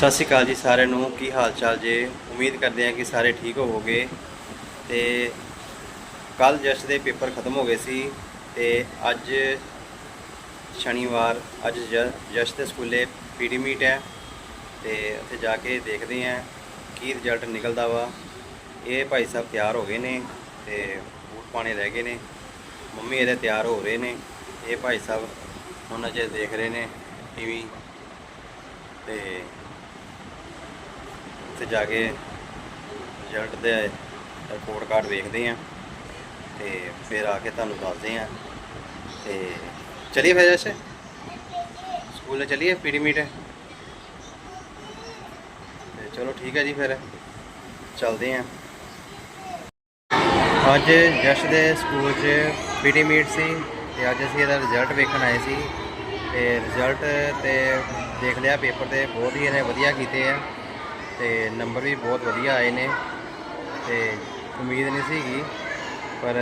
ਸਤਿ ਸ਼੍ਰੀ ਅਕਾਲ ਜੀ ਸਾਰਿਆਂ ਨੂੰ। ਕੀ ਹਾਲ ਚਾਲ ਜੇ? ਉਮੀਦ ਕਰਦੇ ਹਾਂ ਕਿ ਸਾਰੇ ਠੀਕ ਹੋਵੋਗੇ। ਤੇ ਕੱਲ ਜਸ਼ ਦੇ ਪੇਪਰ ਖਤਮ ਹੋ ਗਏ ਸੀ ਤੇ ਅੱਜ ਸ਼ਨੀਵਾਰ, ਅੱਜ ਜ- ਜਸ਼ ਦੇ ਸਕੂਲੇ ਪੀਡੀ ਮੀਟ ਹੈ। ਤੇ ਉੱਥੇ ਜਾ ਕੇ ਦੇਖਦੇ ਹਾਂ ਕੀ ਰਿਜ਼ਲਟ ਨਿਕਲਦਾ ਵਾ। ਇਹ ਭਾਈ ਸਾਹਿਬ ਤਿਆਰ ਹੋ ਗਏ ਨੇ ਤੇ ਬੂਟ ਪਾਣੇ ਰਹਿ ਗਏ ਨੇ। ਮੰਮੀ ਇਹਦੇ ਤਿਆਰ ਹੋ ਰਹੇ ਨੇ। ਇਹ ਭਾਈ ਸਾਹਿਬ ਹੁਣ ਅਜੇ ਦੇਖ ਰਹੇ ਨੇ ਟੀਵੀ। ਤੇ ਉੱਥੇ ਜਾ ਕੇ ਰਿਜ਼ਲਟ ਦੇ ਰਿਪੋਰਟ ਕਾਰਡ ਵੇਖਦੇ ਆ ਤੇ ਫਿਰ ਆ ਕੇ ਤੁਹਾਨੂੰ ਦੱਸਦੇ ਆ ਤੇ ਚਲਿਏ ਫਿਰ ਜੈਸੇ? ਸਕੂਲ ਚਲਿਏ ਪੀਡੀ ਮੀਟ? ਤੇ ਚਲੋ ਠੀਕ ਹੈ ਜੀ ਫਿਰ, ਚੱਲਦੇ ਆ ਅੱਜ ਜਸ਼ ਦੇ ਸਕੂਲ 'ਚ ਪੀਟੀ ਮੀਟ ਸੀ ਤੇ ਅੱਜ ਅਸੀਂ ਇਹਦਾ ਰਿਜ਼ਲਟ ਵੇਖਣ ਆਏ ਸੀ। ਤੇ ਰਿਜ਼ਲਟ ਤੇ ਦੇਖ ਲਿਆ, ਪੇਪਰ ਤੇ ਬਹੁਤ ਹੀ ਇਹਨੇ ਵਧੀਆ ਕੀਤੇ ਆ। ਤੇ ਨੰਬਰ ਵੀ ਬਹੁਤ ਵਧੀਆ ਆਏ ਨੇ ਤੇ ਉਮੀਦ ਨਹੀਂ ਸੀਗੀ, ਪਰ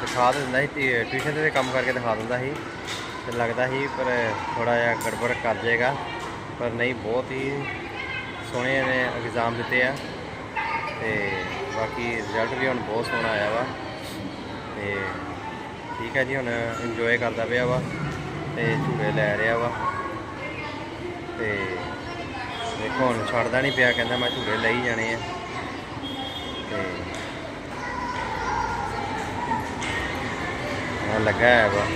ਦਿਖਾ ਦਿੰਦਾ ਸੀ ਟਿਊਸ਼ਨ ਤੇ ਕੰਮ ਕਰਕੇ ਦਿਖਾ ਦਿੰਦਾ ਸੀ। ਤੇ ਲੱਗਦਾ ਸੀ, ਪਰ ਥੋੜਾ ਜਿਹਾ ਗੜਬੜ ਕਰ ਜਾਏਗਾ। ਪਰ ਨਹੀਂ, ਬਹੁਤ ਹੀ ਸੋਹਣੇ ਨੇ ਐਗਜ਼ਾਮ ਦਿੱਤੇ ਆ। ਤੇ ਬਾਕੀ ਰਿਜ਼ਲਟ ਵੀ ਹੁਣ ਬਹੁਤ ਸੋਹਣਾ ਆਇਆ ਵਾ। ਤੇ ਠੀਕ ਹੈ ਜੀ, ਹੁਣ ਇੰਜੋਏ ਕਰਦਾ ਪਿਆ ਵਾ ਤੇ ਝੂੜੇ ਲੈ ਰਿਹਾ ਵਾ। ਤੇ ਦੇਖੋ, ਹੁਣ ਛੱਡਦਾ ਨਹੀਂ ਪਿਆ, ਕਹਿੰਦਾ ਮੈਂ ਝੂੜੇ ਲਈ ਜਾਣੇ ਆ। ਤੇ ਹੁਣ ਲੱਗਾ ਹੈ ਵਾ।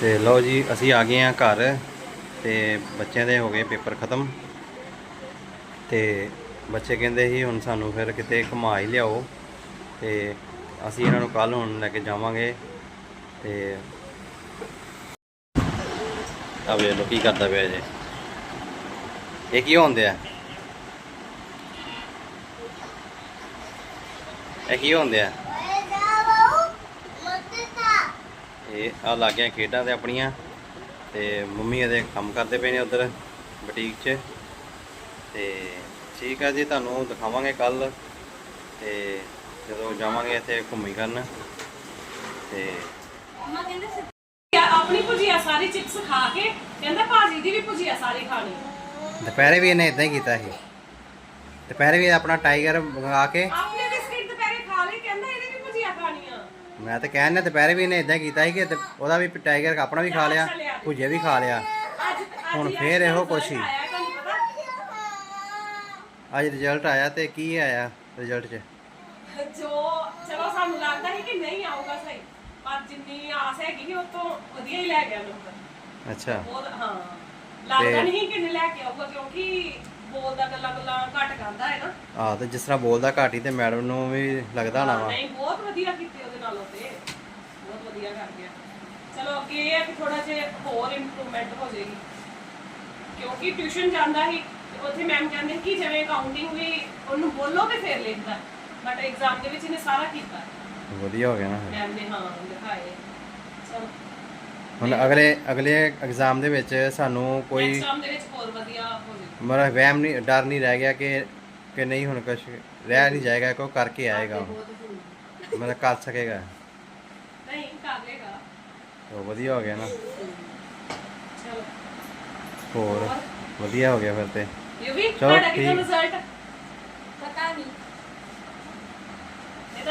ਤੇ ਲਓ ਜੀ, ਅਸੀਂ ਆ ਗਏ ਆ ਘਰ, ਤੇ ਬੱਚਿਆਂ ਦੇ ਹੋ ਗਏ ਪੇਪਰ ਖਤਮ। ਤੇ ਬੱਚੇ ਕਹਿੰਦੇ ਸੀ, ਹੁਣ ਸਾਨੂੰ ਫਿਰ ਕਿਤੇ ਘੁਮਾ ਹੀ ਲਿਆਓ। ਤੇ ਅਸੀਂ ਇਹਨਾਂ ਨੂੰ ਕੱਲ ਹੁਣ ਲੈ ਕੇ ਜਾਵਾਂਗੇ। ਤੇ ਆ ਵੇ ਲੋ ਕੀ ਕਰਦਾ ਪਿਆ ਜੇ ਇਹ ਕੀ ਹੁੰਦੇ ਆ ਇਹ ਕੀ ਹੁੰਦੇ ਆ ਇਹ ਆ ਲੱਗ ਖੇਡਾਂ ਤੇ ਆਪਣੀਆਂ ਤੇ ਮੰਮੀ ਇਹਦੇ ਕੰਮ ਕਰਦੇ ਪਏ ਨੇ ਉਧਰ ਬੁਟੀਕ 'ਚ। ਤੇ ਠੀਕ ਹੈ ਜੀ, ਤੁਹਾਨੂੰ ਦਿਖਾਵਾਂਗੇ ਕੱਲ ਤੇ ਜਦੋਂ ਜਾਵਾਂਗੇ ਇੱਥੇ ਘੁੰਮੀ ਕਰਨ ਤੇ ਮੰਮਾ ਕਹਿੰਦੇ ਆਪਣੀ ਭੁਜੀਆ ਸਾਰੀ ਚਿਪਸ ਖਾ ਕੇ ਕਹਿੰਦਾ ਭਾਜੀ ਦੀ ਵੀ ਭੁਜੀਆ ਸਾਰੀ ਖਾਣੀ। ਦੁਪਹਿਰੇ ਵੀ ਇਹਨੇ ਇਦਾਂ ਹੀ ਕੀਤਾ ਸੀ। ਦੁਪਹਿਰੇ ਵੀ ਆਪਣਾ ਟਾਈਗਰ ਮੰਗਾ ਕੇ ਆਪਣੇ ਬਿਸਕਿਟ ਦੁਪਹਿਰੇ ਖਾ ਲਈ ਕਹਿੰਦਾ ਇਹਦੀ ਵੀ ਭੁਜੀਆ ਖਾਣੀ ਆ ਮੈਂ ਤਾਂ ਕਹਿਣ ਨੇ ਦੁਪਹਿਰੇ ਵੀ ਇਹਨੇ ਇਦਾਂ ਕੀਤਾ ਸੀ ਕਿ ਦੁ- ਉਹਦਾ ਵੀ ਟਾਈਗਰ ਆਪਣਾ ਵੀ ਖਾ ਲਿਆ ਭੁਜੇ ਵੀ ਖਾ ਲਿਆ। ਅੱਜ ਅੱਜ ਹੁਣ ਹੀ ਫੇਰ ਇਹੋ ਕੁਛ ਹੀ। ਆਇਆ ਤੁਹਾਨੂੰ ਪਤਾ? ਅੱਜ ਰਿਜ਼ਲਟ ਆਇਆ ਤੇ ਕੀ ਆਇਆ ਰਿਜ਼ਲਟ 'ਚ? ਜੋ ਚਲੋ ਸਾਨੂੰ ਲੱਗਦਾ ਸੀ ਕਿ ਨਹੀਂ ਆਊਗਾ ਸਹੀ। ਪਰ ਜਿੰਨੀ ਆਸ ਹੈਗੀ ਸੀ ਉਹ ਤੋਂ ਵਧੀਆ ਹੀ ਲੈ ਗਿਆ ਨੰਬਰ ਅੱਛਾ। ਬਹੁਤ ਹਾਂ। ਲੱਗਦਾ ਤੇ- ਨਹੀਂ ਕਿ ਨਹੀਂ ਲੈ ਕੇ ਆਊਗਾ ਕਿਉਂਕਿ ਬੋਲਦਾ ਗੱਲਾਂ ਗੱਲਾਂ ਘੱਟ ਕਰਦਾ ਹੈ ਨਾ। ਆ ਤੇ ਜਿਸ ਤਰ੍ਹਾਂ ਬੋਲਦਾ ਘੱਟ ਤੇ ਮੈਡਮ ਨੂੰ ਵੀ ਲੱਗਦਾ ਵਾ। ਨਹੀਂ ਬਹੁਤ ਵਧੀਆ ਕੀਤੇ ਉਹਦੇ ਨਾਲੋਂ ਤੇ। ਬਹੁਤ ਵਧੀਆ ਕਰ ਗਿਆ। ਚਲੋ ਅੱਗੇ ਇਹ ਹੈ ਕਿ ਥੋੜਾ ਜਿਹਾ ਹੋਰ ਇੰਪਰੂਵਮੈਂਟ ਹੋ ਜਾਏਗੀ। ਕਿਉਂਕਿ ਟਿਊਸ਼ਨ ਜਾਂਦਾ ਸੀ ਤੇ ਉੱਥੇ ਮੈਮ ਕਹਿੰਦੇ ਕਿ ਜਿਵੇਂ ਕਾਊਂਟਿੰਗ ਵੀ ਉਹਨੂੰ ਬੋਲੋ ਤੇ ਫਿਰ ਲਿਖਦਾ। ਬਟ ਐਗਜ਼ਾਮ ਦੇ ਵਿੱਚ ਇਹਨੇ ਸਾਰਾ ਕੀਤਾ। ਵਧੀਆ ਹੋ ਗਿਆ ਨਾ ਫਿਰ। ਮੈਮ ਨੇ ਹਾਂ ਦਿਖਾਏ। ਚਲੋ। ਹੁਣ ਅਗਲੇ ਅਗਲੇ ਐਗਜ਼ਾਮ ਦੇ ਵਿੱਚ ਸਾਨੂੰ ਕੋਈ ਐਗਜ਼ਾਮ ਦੇ ਵਿੱਚ ਹੋਰ ਵਧੀਆ ਹੋ ਜਾਏਗਾ ਮਰਾ ਵਹਿਮ ਨਹੀਂ ਡਰ ਨਹੀਂ ਰਹਿ ਗਿਆ ਕਿ ਕਿ ਨਹੀਂ ਹੁਣ ਕੁਝ ਰਹਿ ਨਹੀਂ ਜਾਏਗਾ ਕੋਈ ਕਰਕੇ ਆਏਗਾ। ਮਤਲਬ ਕਰ ਸਕੇਗਾ। ਨਹੀਂ ਕਰ ਲੇਗਾ ਵਧੀਆ ਹੋ ਗਿਆ ਨਾ। ਚਲੋ। ਹੋਰ ਵਧੀਆ ਹੋ ਗਿਆ ਫਿਰ ਤੇ। ਵੀ ਚਲੋ, ਤੁਹਾਡਾ ਕਿਹਦਾ ਠੀਕ। ਰਿਜ਼ਲਟ ਪਤਾ ਨਹੀਂ।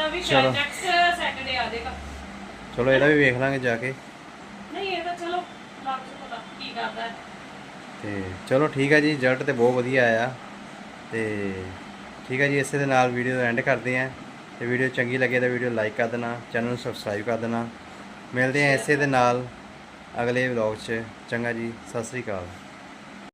ਵੀ ਚਲੋ। ਸ਼ਾਇਦ ਨੈਕਸਟ ਸੈਟਰਡੇ ਆ ਜਾਏਗਾ। ਚਲੋ ਇਹਦਾ ਵੀ ਵੇਖ ਲਾਂਗੇ ਜਾ ਕੇ। ਨਹੀਂ ਇਹ ਤਾਂ ਚਲੋ ਲੱਗ ਜੂ ਪਤਾ ਕੀ ਕਰਦਾ ਹੈ। ਤੇ ਚਲੋ ਠੀਕ ਹੈ ਜੀ ਰਿਜ਼ਲਟ ਤੇ ਬਹੁਤ ਵਧੀਆ ਆਇਆ। ਤੇ ਠੀਕ ਹੈ ਜੀ ਇਸੇ ਦੇ ਨਾਲ ਵੀਡੀਓ ਦਾ ਐਂਡ ਕਰਦੇ ਆਂ ਤੇ ਵੀਡੀਓ ਚੰਗੀ ਲੱਗੇ ਤਾਂ ਵੀਡੀਓ ਲਾਈਕ ਕਰ ਦੇਣਾ ਚੈਨਲ ਨੂੰ ਸਬਸਕ੍ਰਾਈਬ ਕਰ ਦੇਣਾ। ਮਿਲਦੇ ਆਂ ਇਸੇ ਦੇ ਨਾਲ ਅਗਲੇ ਵਲੌਗ 'ਚ। ਚੰਗਾ ਜੀ ਸਤਿ ਸ੍ਰੀ ਅਕਾਲ।